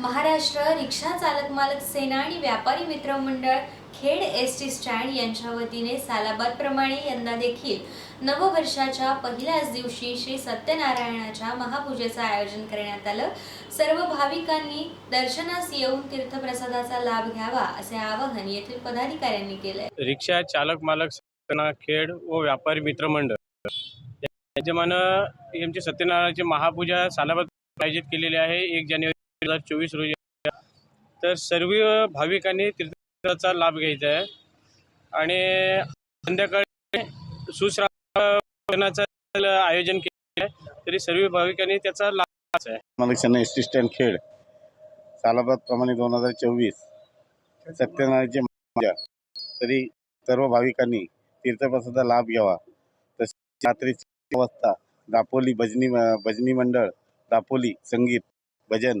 महाराष्ट्र रिक्षा चालक मालक सेना आणि व्यापारी मित्र मंडळ खेड एस टी स्टँड यांच्या वतीने सालाबादप्रमाणे यंदा देखील नववर्षाच्या पहिल्याच दिवशी श्री सत्यनारायणाच्या महापूजेचं आयोजन करण्यात आलं. सर्व भाविकांनी दर्शनास येऊन तीर्थप्रसादाचा लाभ घ्यावा असे आवाहन येथील पदाधिकाऱ्यांनी केलंय. रिक्षा चालक मालक संघटना खेड व व्यापारी मित्रमंडळ याच्यामानं यांची सत्यनारायणाची महापूजा सालाबाद आयोजित केलेली आहे. एक जानेवारी हजार चोवीस रोजी तर सर्व भाविकांनी तीर्थाचा लाभ घ्यायचा आहे. आणि संध्याकाळी सुश्रावणाचं आयोजन केलं आहे. तरी सर्व भाविकांनी त्याचा लाभ घ्यायचा आहे. मलेक्शन असिस्टंट खेळ सालाबाद प्रमाणे दोन हजार चोवीस सत्यनारायणची पूजा तरी सर्व भाविकांनी तीर्थप्रसादा लाभ घ्यावा. तसेच रात्रीची वाजता दापोली भजनी भजनी मंडळ दापोली संगीत भजन